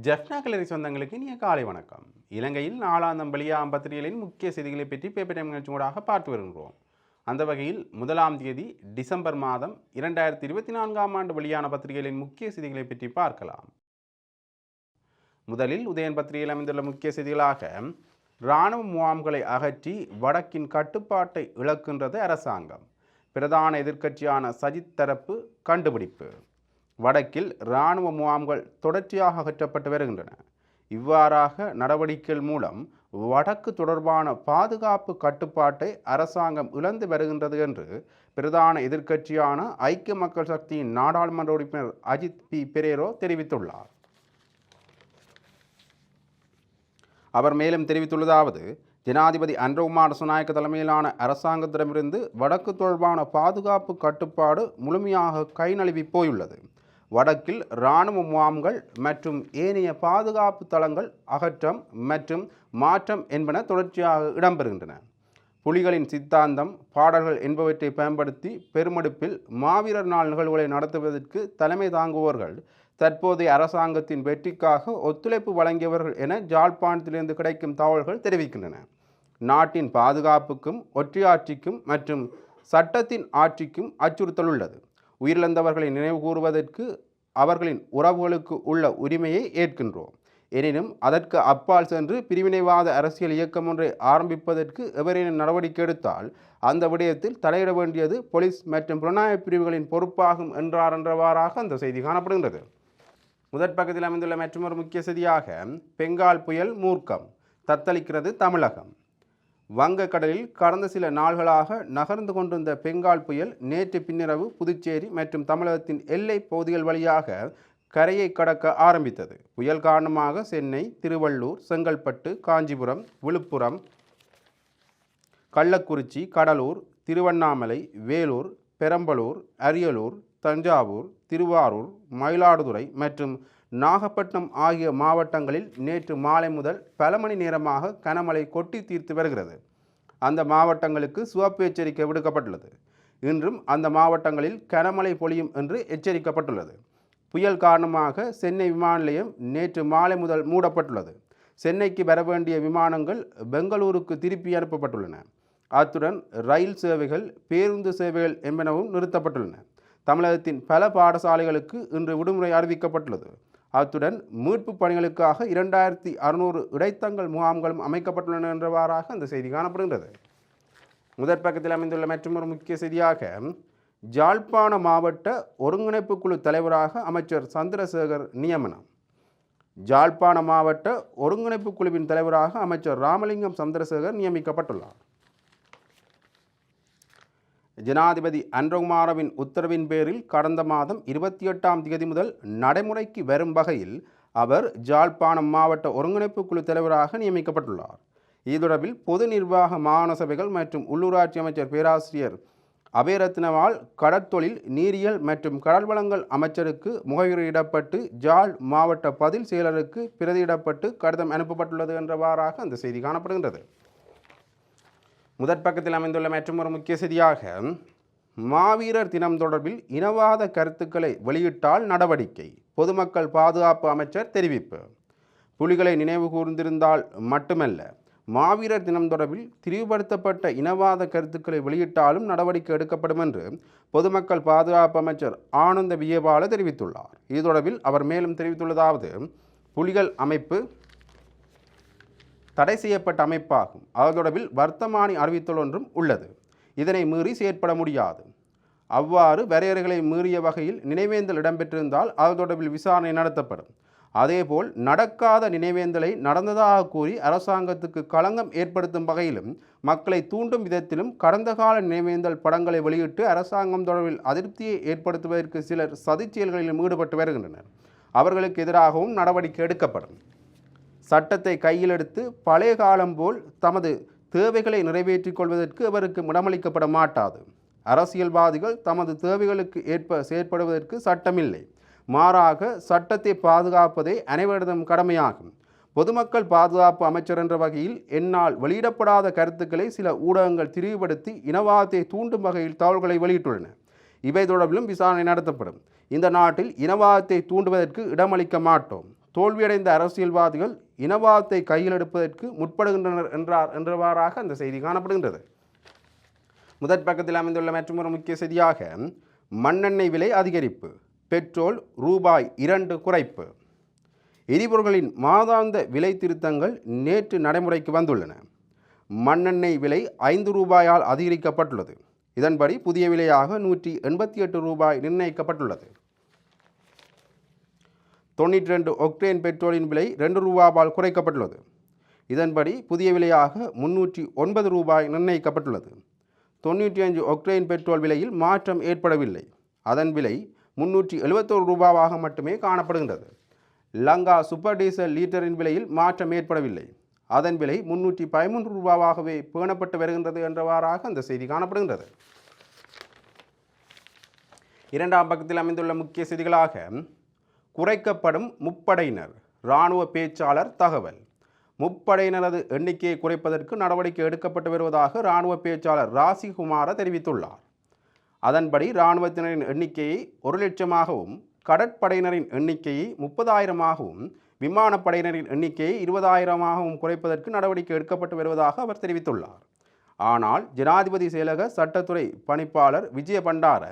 ஜெஃப்னா கலரி சொந்தங்களுக்கு இனிய காலை வணக்கம். இலங்கையில் நாலாம் வெளியாகும் பத்திரிகைகளின் முக்கிய செய்திகளை பற்றி பேப்பர் டைம் நிகழ்ச்சி ஊடாக பார்த்து வருகிறோம் அந்த வகையில் முதலாம் தேதி டிசம்பர் மாதம் இரண்டாயிரத்தி இருபத்தி நான்காம் ஆண்டு வெளியான பத்திரிகைகளின் முக்கிய செய்திகளை பற்றி பார்க்கலாம். முதலில் உதயன் பத்திரிகையில் அமைந்துள்ள முக்கிய செய்திகளாக இராணுவ முகாம்களை அகற்றி வடக்கின் கட்டுப்பாட்டை இழக்கின்றது அரசாங்கம். பிரதான எதிர்க்கட்சியான சஜித் தரப்பு கண்டுபிடிப்பு. வடக்கில் இராணுவ முகாம்கள் தொடர்ச்சியாக அகற்றப்பட்டு வருகின்றன. இவ்வாறாக நடவடிக்கைகள் மூலம் வடக்கு தொடர்பான பாதுகாப்பு கட்டுப்பாட்டை அரசாங்கம் இழந்து வருகின்றது என்று பிரதான எதிர்க்கட்சியான ஐக்கிய மக்கள் சக்தியின் நாடாளுமன்ற உறுப்பினர் அஜித் பி. பெரேரோ தெரிவித்துள்ளார். அவர் மேலும் தெரிவித்துள்ளதாவது ஜனாதிபதி அன்றகுமார் சுநாயக்க தலைமையிலான அரசாங்கத்திடமிருந்து வடக்கு தொடர்பான பாதுகாப்பு கட்டுப்பாடு முழுமையாக கைநழுவி போயுள்ளது. வடக்கில் இராணுவ முகாம்கள் மற்றும் ஏனைய பாதுகாப்பு தளங்கள் அகற்றம் மற்றும் மாற்றம் என்பன தொடர்ச்சியாக இடம்பெறுகின்றன. புலிகளின் சித்தாந்தம் பாடல்கள் என்பவற்றை பயன்படுத்தி பெருமடுப்பில் மாவீரர் நாள் நிகழ்வுகளை நடத்துவதற்கு தலைமை தாங்குவோர்கள் தற்போதைய அரசாங்கத்தின் வெற்றிக்காக ஒத்துழைப்பு வழங்கியவர்கள் என ஜாழ்ப்பாணத்திலிருந்து கிடைக்கும் தகவல்கள் தெரிவிக்கின்றன. நாட்டின் பாதுகாப்புக்கும் ஒற்றையாட்சிக்கும் மற்றும் சட்டத்தின் ஆட்சிக்கும் அச்சுறுத்தல் உள்ளது. உயிரிழந்தவர்களை நினைவு கூறுவதற்கு அவர்களின் உறவுகளுக்கு உள்ள உரிமையை ஏற்கின்றோம். எனினும் அதற்கு அப்பால் சென்று பிரிவினைவாத அரசியல் இயக்கம் ஒன்றை ஆரம்பிப்பதற்கு எவரேனும் நடவடிக்கை எடுத்தால் அந்த விடயத்தில் தலையிட வேண்டியது போலீஸ் மற்றும் புலனாய்வு பிரிவுகளின் பொறுப்பாகும் என்றார் என்றவாறாக அந்த செய்தி காணப்படுகின்றது. முதற் பக்கத்தில் அமைந்துள்ள மற்றொரு முக்கிய செய்தியாக பெங்கால் புயல் மூர்க்கம் தத்தளிக்கிறது தமிழகம். வங்கக்கடலில் கடந்த சில நாள்களாக நகர்ந்து கொண்டிருந்த பெங்கால் புயல் நேற்று பின்னிரவு புதுச்சேரி மற்றும் தமிழகத்தின் எல்லை பகுதிகள் வழியாக கரையை கடக்க ஆரம்பித்தது. புயல் காரணமாக சென்னை திருவள்ளூர் செங்கல்பட்டு காஞ்சிபுரம் விழுப்புரம் கள்ளக்குறிச்சி கடலூர் திருவண்ணாமலை வேலூர் பெரம்பலூர் அரியலூர் தஞ்சாவூர் திருவாரூர் மயிலாடுதுறை மற்றும் நாகப்பட்டினம் ஆகிய மாவட்டங்களில் நேற்று மாலை முதல் பல மணி நேரமாக கனமழை கொட்டி தீர்த்து வருகிறது. அந்த மாவட்டங்களுக்கு சிவப்பு எச்சரிக்கை விடுக்கப்பட்டுள்ளது. இன்றும் அந்த மாவட்டங்களில் கனமழை பொழியும் என்று எச்சரிக்கப்பட்டுள்ளது. புயல் காரணமாக சென்னை விமான நிலையம் நேற்று மாலை முதல் மூடப்பட்டுள்ளது. சென்னைக்கு வர வேண்டிய விமானங்கள் பெங்களூருக்கு திருப்பி அனுப்பப்பட்டுள்ளன. அத்துடன் ரயில் சேவைகள் பேருந்து சேவைகள் என்பனவும் நிறுத்தப்பட்டுள்ளன. தமிழகத்தின் பல பாடசாலைகளுக்கு இன்று விடுமுறை அறிவிக்கப்பட்டுள்ளது. அத்துடன் மீட்பு பணிகளுக்காக இரண்டாயிரத்தி அறுநூறு இடைத்தங்கள் முகாம்களும் அமைக்கப்பட்டுள்ளன என்றவாறாக அந்த செய்தி காணப்படுகின்றது. முதற் பக்கத்தில் அமைந்துள்ள மற்றொரு முக்கிய செய்தியாக ஜாழ்ப்பாண மாவட்ட ஒருங்கிணைப்பு குழு தலைவராக அமைச்சர் சந்திரசேகர் நியமனம். ஜாழ்ப்பாண மாவட்ட ஒருங்கிணைப்பு குழுவின் தலைவராக அமைச்சர் ராமலிங்கம் சந்திரசேகர் நியமிக்கப்பட்டுள்ளார். ஜனாதிபதி அன்ரோகுமாரவின் உத்தரவின் பேரில் கடந்த மாதம் இருபத்தி எட்டாம் தேதி முதல் நடைமுறைக்கு வரும் வகையில் அவர் ஜாழ்ப்பாணம் மாவட்ட ஒருங்கிணைப்பு குழு தலைவராக நியமிக்கப்பட்டுள்ளார். இது தொடர்பில் பொது நிர்வாக மாகாண சபைகள் மற்றும் உள்ளூராட்சி அமைச்சர் பேராசிரியர் அபேரத்னவால் கடற்தொழில் நீரியல் மற்றும் கடல் வளங்கள் அமைச்சருக்கு முகையுறையிடப்பட்டு ஜாழ் மாவட்ட பதில் செயலருக்கு பிரதியிடப்பட்டு கடிதம் அனுப்பப்பட்டுள்ளது என்றவாறாக அந்த செய்தி காணப்படுகின்றது. முதற் பக்கத்தில் அமைந்துள்ள மற்றொரு முக்கிய செய்தியாக மாவீரர் தினம் தொடர்பில் இனவாத கருத்துக்களை வெளியிட்டால் நடவடிக்கை பொதுமக்கள் பாதுகாப்பு அமைச்சர் தெரிவிப்பு. புலிகளை நினைவு கூர்ந்திருந்தால் மட்டுமல்ல மாவீரர் தினம் தொடர்பில் திரிவுபடுத்தப்பட்ட இனவாத கருத்துக்களை வெளியிட்டாலும் நடவடிக்கை எடுக்கப்படும் என்று பொதுமக்கள் பாதுகாப்பு அமைச்சர் ஆனந்த விஜயபால தெரிவித்துள்ளார். இது தொடர்பில் அவர் மேலும் தெரிவித்துள்ளதாவது புலிகள் அமைப்பு தடை செய்யப்பட்ட அமைப்பாகும். அது தொடர்பில் வர்த்தமானி அறிவித்தல் ஒன்றும் உள்ளது. இதனை மீறி செயற்பட முடியாது. அவ்வாறு வரையறைகளை மீறிய வகையில் நினைவேந்தல் இடம்பெற்றிருந்தால் அது தொடர்பில் விசாரணை நடத்தப்படும். அதேபோல் நடக்காத நினைவேந்தலை நடந்ததாக கூறி அரசாங்கத்துக்கு களங்கம் ஏற்படுத்தும் வகையிலும் மக்களை தூண்டும் விதத்திலும் கடந்த கால நினைவேந்தல் படங்களை வெளியிட்டு அரசாங்கம் தொடர்பில் அதிருப்தியை ஏற்படுத்துவதற்கு சிலர் சதிச்செயல்களிலும் ஈடுபட்டு வருகின்றனர். அவர்களுக்கு எதிராகவும் நடவடிக்கை எடுக்கப்படும். சட்டத்தை கையில் எடுத்து பழைய காலம் போல் தமது தேவைகளை நிறைவேற்றிக் கொள்வதற்கு அவருக்கு இடமளிக்கப்பட மாட்டாது. அரசியல்வாதிகள் தமது தேவைகளுக்கு ஏற்ப செயற்படுவதற்கு சட்டமில்லை. மாறாக சட்டத்தை பாதுகாப்பதே அனைவரதும் கடமையாகும். பொதுமக்கள் பாதுகாப்பு அமைச்சர் என்ற வகையில் என்னால் வெளியிடப்படாத கருத்துக்களை சில ஊடகங்கள் திரிவுபடுத்தி இனவாதத்தை தூண்டும் வகையில் தகவல்களை வெளியிட்டுள்ளன. இவை தொடர்பிலும் விசாரணை நடத்தப்படும். இந்த நாட்டில் இனவாதத்தை தூண்டுவதற்கு இடமளிக்க மாட்டோம். தோல்வியடைந்த அரசியல்வாதிகள் இனவாதத்தை கையில் எடுப்பதற்கு முற்படுகின்றனர் என்றார் என்றவாறாக அந்த செய்தி காணப்படுகின்றது. முதற் பக்கத்தில் அமைந்துள்ள மற்றொரு முக்கிய செய்தியாக மண்ணெண்ணெய் விலை அதிகரிப்பு பெட்ரோல் ரூபாய் இரண்டு குறைப்பு. எரிபொருள்களின் மாதாந்த விலை திருத்தங்கள் நேற்று நடைமுறைக்கு வந்துள்ளன. மண்ணெண்ணெய் விலை ஐந்து ரூபாயால் அதிகரிக்கப்பட்டுள்ளது. இதன்படி புதிய விலையாக நூற்றி எண்பத்தி எட்டு ரூபாய் நிர்ணயிக்கப்பட்டுள்ளது. தொண்ணூற்றி ரெண்டு ஒக்டேன் பெட்ரோலின் விலை ரெண்டு ரூபாவால் குறைக்கப்பட்டுள்ளது. இதன்படி புதிய விலையாக முன்னூற்றி ஒன்பது ரூபாய் நிர்ணயிக்கப்பட்டுள்ளது. தொண்ணூற்றி அஞ்சு ஒக்டேன் பெட்ரோல் விலையில் மாற்றம் ஏற்படவில்லை. அதன் விலை முன்னூற்றி எழுபத்தோரு ரூபாவாக மட்டுமே காணப்படுகின்றது. லங்கா சூப்பர் டீசல் லீட்டரின் விலையில் மாற்றம் ஏற்படவில்லை. அதன் விலை முன்னூற்றி பதிமூன்று ரூபாவாகவே பேணப்பட்டு வருகின்றது என்றவாறாக அந்த செய்தி காணப்படுகின்றது. இரண்டாம் பக்கத்தில் அமைந்துள்ள முக்கிய செய்திகளாக குறைக்கப்படும் முப்படையினர். இராணுவ பேச்சாளர் தகவல். முப்படையினரது எண்ணிக்கையை குறைப்பதற்கு நடவடிக்கை எடுக்கப்பட்டு வருவதாக இராணுவ பேச்சாளர் ராசிகுமார தெரிவித்துள்ளார். அதன்படி இராணுவத்தினரின் எண்ணிக்கையை ஒரு லட்சமாகவும் கடற்படையினரின் எண்ணிக்கையை முப்பதாயிரமாகவும் விமானப்படையினரின் எண்ணிக்கையை இருபதாயிரமாகவும் குறைப்பதற்கு நடவடிக்கை எடுக்கப்பட்டு வருவதாக அவர் தெரிவித்துள்ளார். ஆனால் ஜனாதிபதி செயலக சட்டத்துறை பணிப்பாளர் விஜய பண்டார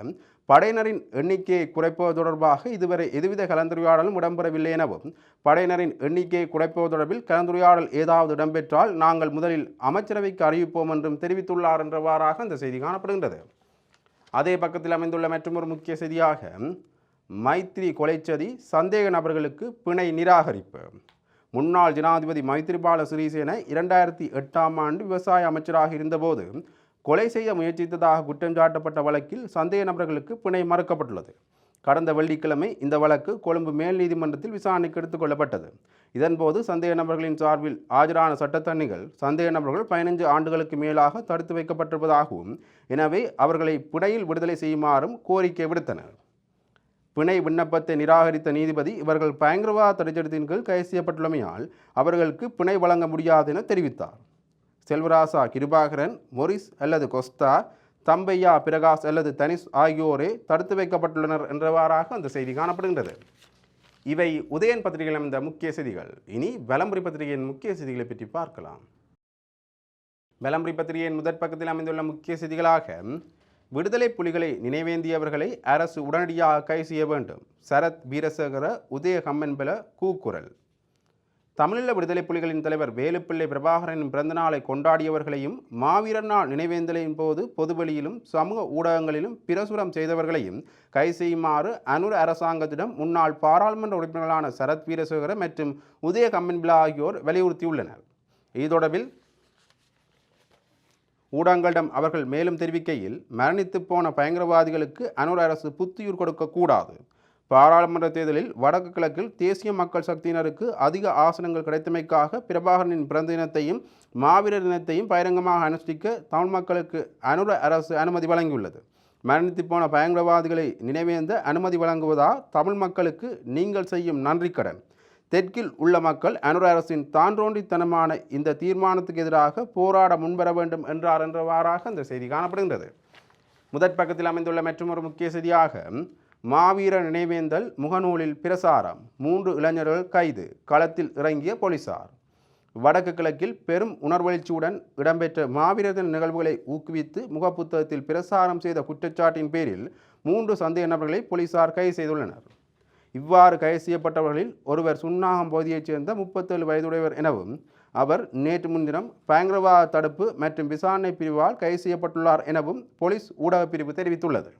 படையினரின் எண்ணிக்கையை குறைப்பது தொடர்பாக இதுவரை எதுவித கலந்துரையாடலும் இடம்பெறவில்லை எனவும் படையினரின் எண்ணிக்கையை குறைப்பது தொடர்பில் கலந்துரையாடல் ஏதாவது இடம்பெற்றால் நாங்கள் முதலில் அமைச்சரவைக்கு அறிவிப்போம் என்றும் தெரிவித்துள்ளார் என்றவாறாக அந்த செய்தி காணப்படுகின்றது. அதே பக்கத்தில் அமைந்துள்ள மற்றொரு முக்கிய செய்தியாக மைத்ரி கொலைச்சதி சந்தேக நபர்களுக்கு பிணை நிராகரிப்பு. முன்னாள் ஜனாதிபதி மைத்ரிபால சிறிசேன இரண்டாயிரத்தி எட்டாம் ஆண்டு விவசாய அமைச்சராக இருந்தபோது கொலை செய்ய முயற்சித்ததாக குற்றம் சாட்டப்பட்ட வழக்கில் சந்தேக நபர்களுக்கு பிணை மறுக்கப்பட்டுள்ளது. கடந்த வெள்ளிக்கிழமை இந்த வழக்கு கொழும்பு மேல் நீதிமன்றத்தில் விசாரணைக்கு எடுத்துக்கொள்ளப்பட்டது இதன்போது சந்தேக நபர்களின் சார்பில் ஆஜரான சட்டத்தரணிகள் சந்தேக நபர்கள் பதினைஞ்சு ஆண்டுகளுக்கு மேலாக தடுத்து வைக்கப்பட்டிருப்பதாகவும் எனவே அவர்களை பிணையில் விடுதலை செய்யுமாறும் கோரிக்கை விடுத்தனர். பிணை விண்ணப்பத்தை நிராகரித்த நீதிபதி இவர்கள் பயங்கரவாத தடைச்சட்டத்தின் கீழ் கைது செய்யப்பட்டுள்ளமையால் அவர்களுக்கு பிணை வழங்க முடியாது என தெரிவித்தார். செல்வராசா கிருபாகரன் மொரிஸ் அல்லது கொஸ்தா தம்பையா பிரகாஷ் அல்லது தனிஷ் ஆகியோரே தடுத்து வைக்கப்பட்டுள்ளனர் என்றவாறாக அந்த செய்தி காணப்படுகின்றது. இவை உதயன் பத்திரிகையில் அமைந்த முக்கிய செய்திகள். இனி வலம்புரி பத்திரிகையின் முக்கிய செய்திகளை பற்றி பார்க்கலாம். வலம்புரி பத்திரிகையின் முதற் பக்கத்தில் அமைந்துள்ள முக்கிய செய்திகளாக விடுதலை புலிகளை நினைவேந்தியவர்களை அரசு உடனடியாக கை செய்ய வேண்டும். சரத் வீரசேகர உதய கம்மன்பல கூக்குரல். தமிழீழ விடுதலை புலிகளின் தலைவர் வேலுப்பிள்ளை பிரபாகரனின் பிறந்தநாளை கொண்டாடியவர்களையும் மாவீரர் நாள் நினைவேந்தலின் போது பொதுவெளியிலும் சமூக ஊடகங்களிலும் பிரசுரம் செய்தவர்களையும் கை செய்யுமாறு அனுர் அரசாங்கத்திடம் முன்னாள் பாராளுமன்ற உறுப்பினர்களான சரத் வீரசேகர மற்றும் உதய கம்மன்பிலா ஆகியோர் வலியுறுத்தியுள்ளனர். இது தொடர்பில் ஊடகங்களிடம் அவர்கள் மேலும் தெரிவிக்கையில் மரணித்து போன பயங்கரவாதிகளுக்கு அனுர் அரசு புத்துயிர் கொடுக்கக்கூடாது பாராளுமன்ற தேர்தலில் வடக்கு கிழக்கில் தேசிய மக்கள் சக்தியினருக்கு அதிக ஆசனங்கள் கிடைத்தமைக்காக பிரபாகரனின் பிறந்த தினத்தையும் மாவீரர் தினத்தையும் பகிரங்கமாக அனுஷ்டிக்க தமிழ் மக்களுக்கு அனுர அரசு அனுமதி வழங்கியுள்ளது. மரணித்து போன பயங்கரவாதிகளை நினைவேந்த அனுமதி வழங்குவதா தமிழ் மக்களுக்கு நீங்கள் செய்யும் நன்றி கடன் தெற்கில் உள்ள மக்கள் அனுர அரசின் தான்றோண்டித்தனமான இந்த தீர்மானத்துக்கு எதிராக போராட முன்வர வேண்டும் என்றார் என்றவாறாக அந்த செய்தி காணப்படுகின்றது. முதற் பக்கத்தில் அமைந்துள்ள மற்றொரு முக்கிய செய்தியாக மாவீர நினைவேந்தல் முகநூலில் பிரசாரம். மூன்று இளைஞர்கள் கைது. களத்தில் இறங்கிய போலீசார். வடக்கு கிழக்கில் பெரும் உணர்வெழுச்சியுடன் இடம்பெற்ற மாவீரத்தின் நிகழ்வுகளை ஊக்குவித்து முகப்புத்தகத்தில் பிரசாரம் செய்த குற்றச்சாட்டின் பேரில் மூன்று சந்தேக நபர்களை போலீசார் கைது செய்துள்ளனர். இவ்வாறு கைது செய்யப்பட்டவர்களில் ஒருவர் சுன்னாகம் பகுதியைச் சேர்ந்த முப்பத்தேழு வயதுடையவர் எனவும் அவர் நேற்று முன்தினம் பயங்கரவாத தடுப்பு மற்றும் விசாரணை பிரிவால் கைது செய்யப்பட்டுள்ளார் எனவும் போலீஸ் ஊடகப் பிரிவு தெரிவித்துள்ளது.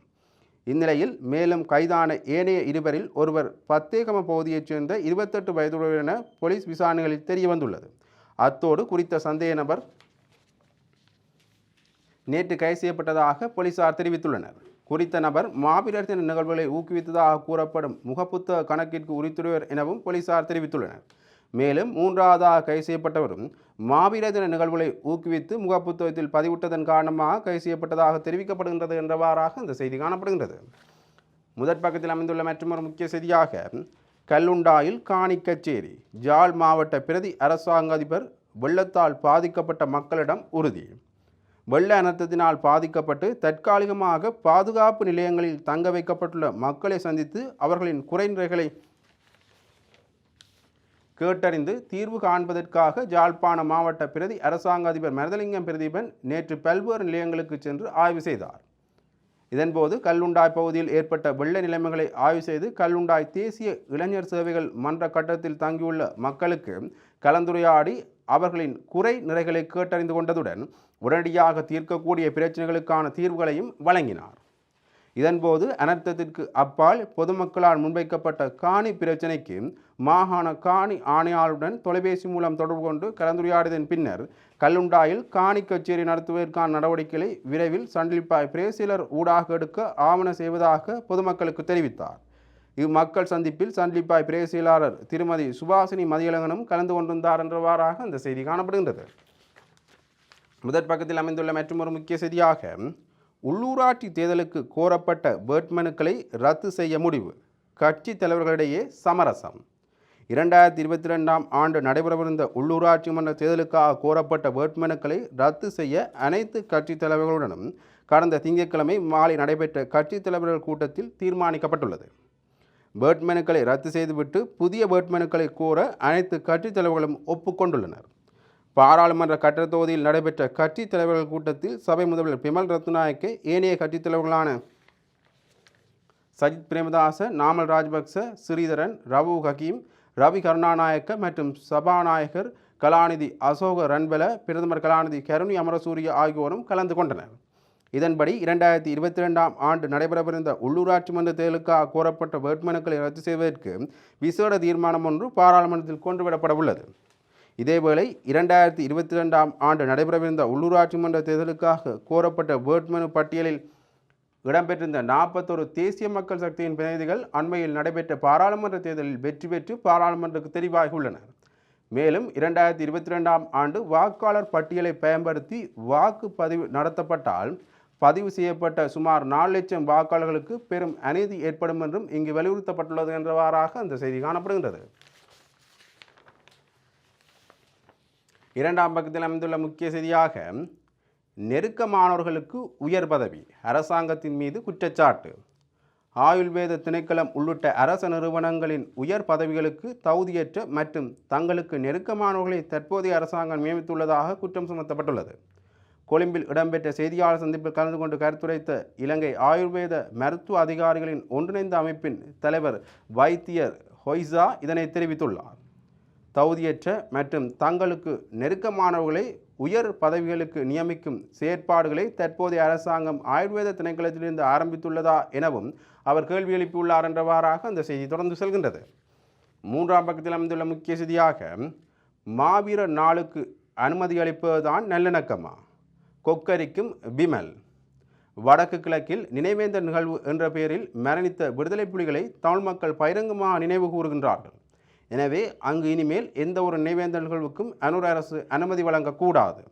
இந்நிலையில் மேலும் கைதான ஏனைய இருவரில் ஒருவர் பத்தேகம பகுதியைச் சேர்ந்த இருபத்தெட்டு வயதுடையவர் என போலீஸ் விசாரணைகளில் தெரிய வந்துள்ளது அத்தோடு குறித்த சந்தேக நபர் நேற்று கைது செய்யப்பட்டதாக போலீசார் தெரிவித்துள்ளனர். குறித்த நபர் மாவீரர் தின நிகழ்வுகளை ஊக்குவித்ததாக கூறப்படும் முகப்புத்தக கணக்கிற்கு உரித்துடையவர் எனவும் போலீசார் தெரிவித்துள்ளனர். மேலும் மூன்றாவதாக கைது செய்யப்பட்டவரும் மாவீரர் தின நிகழ்வுகளை ஊக்குவித்து முகப்புத்தகத்தில் பதிவிட்டதன் காரணமாக கைது செய்யப்பட்டதாக தெரிவிக்கப்படுகின்றது என்றவாறாக இந்த செய்தி காணப்படுகின்றது. முதற் பக்கத்தில் அமைந்துள்ள மற்றொரு முக்கிய செய்தியாக கல்லுண்டாயில் காணி கச்சேரி ஜாழ் மாவட்ட பிரதி அரசாங்க அதிபர் வெள்ளத்தால் பாதிக்கப்பட்ட மக்களிடம் உறுதி. வெள்ள அனர்த்தத்தினால் பாதிக்கப்பட்டு தற்காலிகமாக பாதுகாப்பு நிலையங்களில் தங்க வைக்கப்பட்டுள்ள மக்களை சந்தித்து அவர்களின் குறைநிறைகளை கேட்டறிந்து தீர்வு காண்பதற்காக ஜாழ்ப்பாண மாவட்ட பிரதி அரசாங்க அதிபர் மரதலிங்கம் பிரதீபன் நேற்று பல்வேறு நிலையங்களுக்கு சென்று ஆய்வு செய்தார். இதன்போது கல்லுண்டாய் பகுதியில் ஏற்பட்ட வெள்ள நிலைமைகளை ஆய்வு செய்து கல்லுண்டாய் தேசிய இளைஞர் சேவைகள் மன்ற கட்டத்தில் தங்கியுள்ள மக்களுக்கு கலந்துரையாடி அவர்களின் குறை நிறைகளை கேட்டறிந்து கொண்டதுடன் உடனடியாக தீர்க்கக்கூடிய பிரச்சனைகளுக்கான தீர்வுகளையும் வழங்கினார். இதன்போது அனர்த்தத்திற்கு அப்பால் பொதுமக்களால் முன்வைக்கப்பட்ட காணி பிரச்சினைக்கு மாகாண காணி ஆணையாளருடன் தொலைபேசி மூலம் தொடர்பு கொண்டு கலந்துரையாடியதன் பின்னர் கல்லுண்டாயில் காணி கச்சேரி நடத்துவதற்கான நடவடிக்கைகளை விரைவில் சண்டிலிப்பாய் பிரேசிலர் ஊடாக எடுக்க ஆவண செய்வதாக பொதுமக்களுக்கு தெரிவித்தார். இம்மக்கள் சந்திப்பில் சண்டிலிப்பாய் பிரேசிலாளர் திருமதி சுபாசினி மதியழகனும் கலந்து கொண்டிருந்தார் என்றவாறாக அந்த செய்தி காணப்படுகின்றது. முதற் பக்கத்தில் அமைந்துள்ள மற்றொரு முக்கிய செய்தியாக உள்ளூராட்சி தேர்தலுக்கு கோரப்பட்ட வேட்புமனுக்களை ரத்து செய்ய முடிவு. கட்சி தலைவர்களிடையே சமரசம். இரண்டாயிரத்தி இருபத்தி ரெண்டாம் ஆண்டு நடைபெறவிருந்த உள்ளூராட்சி மன்ற தேர்தலுக்காக கோரப்பட்ட வேட்புமனுக்களை ரத்து செய்ய அனைத்து கட்சித் தலைவர்களுடனும் கடந்த திங்கட்கிழமை மாலை நடைபெற்ற கட்சித் தலைவர்கள் கூட்டத்தில் தீர்மானிக்கப்பட்டுள்ளது. வேட்புமனுக்களை ரத்து செய்துவிட்டு புதிய வேட்புமனுக்களை கோர அனைத்து கட்சித் தலைவர்களும் ஒப்புக்கொண்டுள்ளனர். பாராளுமன்ற கட்டட தொகுதியில் நடைபெற்ற கட்சித் தலைவர்கள் கூட்டத்தில் சபை முதல்வர் பிமல் ரத்நாயக்கே ஏனைய கட்சித் தலைவர்களான சஜித் பிரேமதாச நாமல் ராஜபக்ச ஸ்ரீதரன் ரவு ஹக்கீம் ரவி கருணாநாயக்க மற்றும் சபாநாயகர் கலாநிதி அசோக ரன்பல பிரதமர் கலாநிதி கருணி அமரசூரிய ஆகியோரும் கலந்து கொண்டனர். இதன்படி இரண்டாயிரத்தி இருபத்தி ரெண்டாம் ஆண்டு நடைபெறவிருந்த உள்ளூராட்சி மன்ற தேர்தலுக்காக கோரப்பட்ட வேட்புமனுக்களை ரத்து செய்வதற்கு விசேட தீர்மானம் ஒன்று பாராளுமன்றத்தில் கொண்டுவிடப்பட உள்ளது இதேவேளை இரண்டாயிரத்தி இருபத்தி ரெண்டாம் ஆண்டு நடைபெறவிருந்த உள்ளூராட்சி மன்ற தேர்தலுக்காக கோரப்பட்ட வேட்புமனு பட்டியலில் இடம்பெற்றிருந்த நாற்பத்தொரு தேசிய மக்கள் சக்தியின் பிரதிநிதிகள் அண்மையில் நடைபெற்ற பாராளுமன்ற தேர்தலில் வெற்றி பெற்று பாராளுமன்றத்துக்கு தெரிவாகியுள்ளனர் மேலும் இரண்டாயிரத்தி இருபத்தி ரெண்டாம் ஆண்டு வாக்காளர் பட்டியலை பயன்படுத்தி வாக்கு பதிவு நடத்தப்பட்டால் பதிவு செய்யப்பட்ட சுமார் நாலு லட்சம் வாக்காளர்களுக்கு பெரும் அநீதி ஏற்படும் என்றும் இங்கு வலியுறுத்தப்பட்டுள்ளது என்றவாறாக அந்த செய்தி காணப்படுகின்றது. இரண்டாம் பக்கத்தில் அமைந்துள்ள முக்கிய செய்தியாக நெருக்கமானவர்களுக்கு உயர் பதவி அரசாங்கத்தின் மீது குற்றச்சாட்டு. ஆயுள்வேத திணைக்களம் உள்ளிட்ட அரச நிறுவனங்களின் உயர் பதவிகளுக்கு தகுதியற்ற மற்றும் தங்களுக்கு நெருக்கமானவர்களை தற்போதைய அரசாங்கம் நியமித்துள்ளதாக குற்றம் சுமத்தப்பட்டுள்ளது. கொழும்பில் இடம்பெற்ற செய்தியாளர் சந்திப்பில் கலந்து கொண்டு கருத்துரைத்த இலங்கை ஆயுர்வேத மருத்துவ அதிகாரிகளின் ஒன்றிணைந்த அமைப்பின் தலைவர் வைத்தியர் ஹொய்சா இதனை தெரிவித்துள்ளார். தகுதியற்ற மற்றும் தங்களுக்கு நெருக்கமானவர்களை உயர் பதவிகளுக்கு நியமிக்கும் செயற்பாடுகளை தற்போதைய அரசாங்கம் ஆயுர்வேத திணைக்களத்திலிருந்து ஆரம்பித்துள்ளதா எனவும் அவர் கேள்வி எழுப்பியுள்ளார் என்றவாறாக அந்த செய்தி தொடர்ந்து செல்கின்றது. மூன்றாம் பக்கத்தில் அமைந்துள்ள முக்கிய செய்தியாக மாவீர நாளுக்கு அனுமதி அளிப்பதுதான் நல்லிணக்கமா? கொக்கரிக்கும் பிமல் வடக்கு கிழக்கில் நினைவேந்தர் நிகழ்வு என்ற பெயரில் மரணித்த விடுதலை புலிகளை தமிழ் மக்கள் பகிரங்கமாக நினைவு கூறுகின்றார்கள். எனவே அங்கு இனிமேல் எந்த ஒரு நினைவேந்தல்களுக்கும் நிகழ்வுக்கும் அனுர அரசு அனுமதி வழங்கக்கூடாது.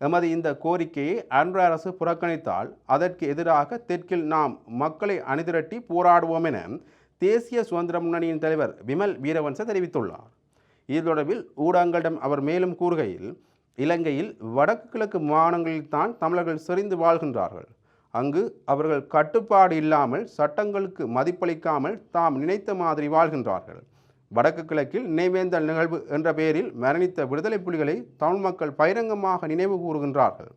எமது இந்த கோரிக்கையை அன்று அரசு புறக்கணித்தால் அதற்கு எதிராக தெற்கில் நாம் மக்களை அணிதிரட்டி போராடுவோம் என தேசிய சுதந்திர முன்னணியின் தலைவர் விமல் வீரவன்ச தெரிவித்துள்ளார். இது தொடர்பில் ஊடகங்களிடம் அவர் மேலும் கூறுகையில் இலங்கையில் வடக்கு கிழக்கு மாகாணங்களில் தான் தமிழர்கள் செறிந்து வாழ்கின்றார்கள். அங்கு அவர்கள் கட்டுப்பாடு இல்லாமல் சட்டங்களுக்கு மதிப்பளிக்காமல் தாம் நினைத்த மாதிரி வாழ்கின்றார்கள். வடக்கு கிழக்கில் நினைவேந்தல் நிகழ்வு என்ற பெயரில் மரணித்த விடுதலை புலிகளை தமிழ் மக்கள் பகிரங்கமாக நினைவு கூறுகின்றார்கள்.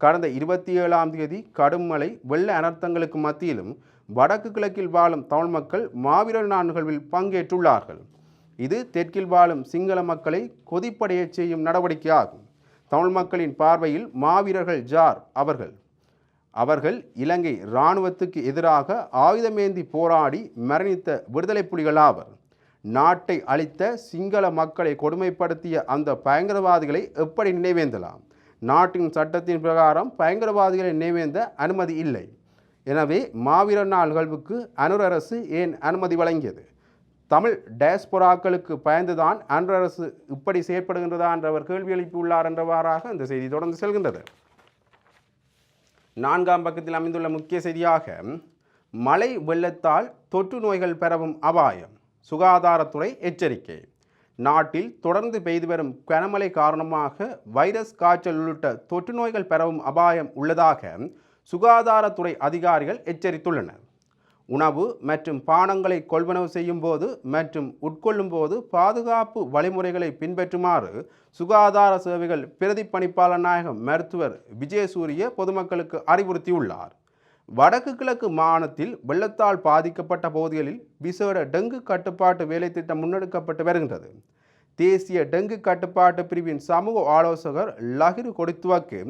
கடந்த இருபத்தி ஏழாம் தேதி கடும் மழை வெள்ள அனர்த்தங்களுக்கு மத்தியிலும் வடக்கு கிழக்கில் வாழும் தமிழ் மக்கள் மாவீரர் நாள் நிகழ்வில் பங்கேற்றுள்ளார்கள். இது தெற்கில் வாழும் சிங்கள மக்களை கொதிப்படையச் செய்யும் நடவடிக்கையாகும். தமிழ் மக்களின் பார்வையில் மாவீரர்கள் ஜார் அவர்கள். அவர்கள் இலங்கை இராணுவத்துக்கு எதிராக ஆயுதமேந்தி போராடி மரணித்த விடுதலை புலிகளாவர் நாட்டை அழித்த சிங்கள மக்களை கொடுமைப்படுத்திய அந்த பயங்கரவாதிகளை எப்படி நினைவேந்தலாம்? நாட்டின் சட்டத்தின் பிரகாரம் பயங்கரவாதிகளை நினைவேந்த அனுமதி இல்லை. எனவே மாவீரர் நாள் நிகழ்வுக்கு அரசு ஏன் அனுமதி வழங்கியது? தமிழ் டேஸ்பொராக்களுக்கு பயந்துதான் அன்று அரசு இப்படி செயற்படுகின்றதா என்றவர் கேள்வி எழுப்பியுள்ளார் என்றவாறாக இந்த செய்தி தொடர்ந்து செல்கின்றது. நான்காம் பக்கத்தில் அமைந்துள்ள முக்கிய செய்தியாக மழை வெள்ளத்தால் தொற்று நோய்கள் பெறவும் அபாயம். சுகாதாரத்துறை எச்சரிக்கை. நாட்டில் தொடர்ந்து பெய்து வரும் கனமழை காரணமாக வைரஸ் காய்ச்சல் உள்ளிட்ட தொற்று நோய்கள் பெறவும் அபாயம் உள்ளதாக சுகாதாரத்துறை அதிகாரிகள் எச்சரித்துள்ளனர். உணவு மற்றும் பானங்களை கொள்வனவு செய்யும் போது மற்றும் உட்கொள்ளும் போது பாதுகாப்பு வழிமுறைகளை பின்பற்றுமாறு சுகாதார சேவைகள் பிரதிப்பணிப்பாளர் நாயகம் மருத்துவர் விஜயசூரிய பொதுமக்களுக்கு அறிவுறுத்தியுள்ளார். வடக்கு கிழக்கு மாகாணத்தில் வெள்ளத்தால் பாதிக்கப்பட்ட பகுதிகளில் விசேட டெங்கு கட்டுப்பாட்டு வேலைத்திட்டம் முன்னெடுக்கப்பட்டு வருகின்றது. தேசிய டெங்கு கட்டுப்பாட்டு பிரிவின் சமூக ஆலோசகர் லகிரு கொடுத்துவக்கு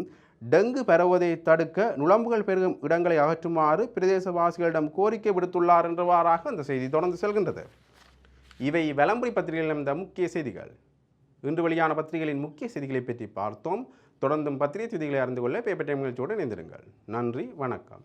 டெங்கு பரவுவதை தடுக்க நுழம்புகள் பெருகும் இடங்களை அகற்றுமாறு பிரதேசவாசிகளிடம் கோரிக்கை விடுத்துள்ளார் என்றவாறாக அந்த செய்தி தொடர்ந்து செல்கின்றது. இவை விளம்பரி பத்திரிகையில் இருந்த முக்கிய செய்திகள். இன்று வெளியான பத்திரிகைகளின் முக்கிய செய்திகளை பற்றி பார்த்தோம். தொடர்ந்தும் பத்திரிகை செய்திகளை அறிந்து கொள்ள பேப்பர் டைம் நிகழ்ச்சியோடு இணைந்திருங்கள். நன்றி வணக்கம்.